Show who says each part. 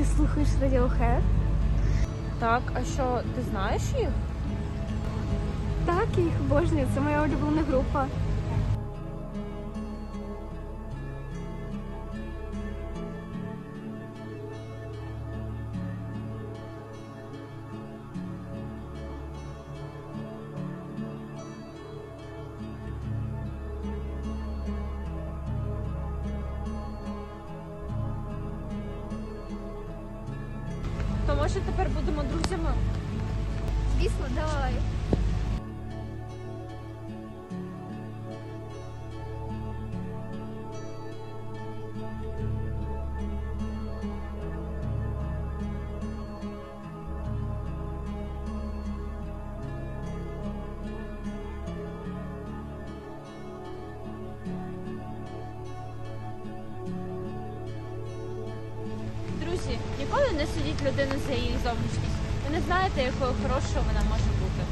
Speaker 1: Ти слухаєш Radiohead?
Speaker 2: Так, а що, ти знаєш їх?
Speaker 1: Так, я їх обожнюю. Це моя улюблена група.
Speaker 2: То може тепер будемо друзями?
Speaker 1: Звісно, давай.
Speaker 2: не судіть людину за її зовнішність. Ви не знаєте, якою хорошою вона може бути.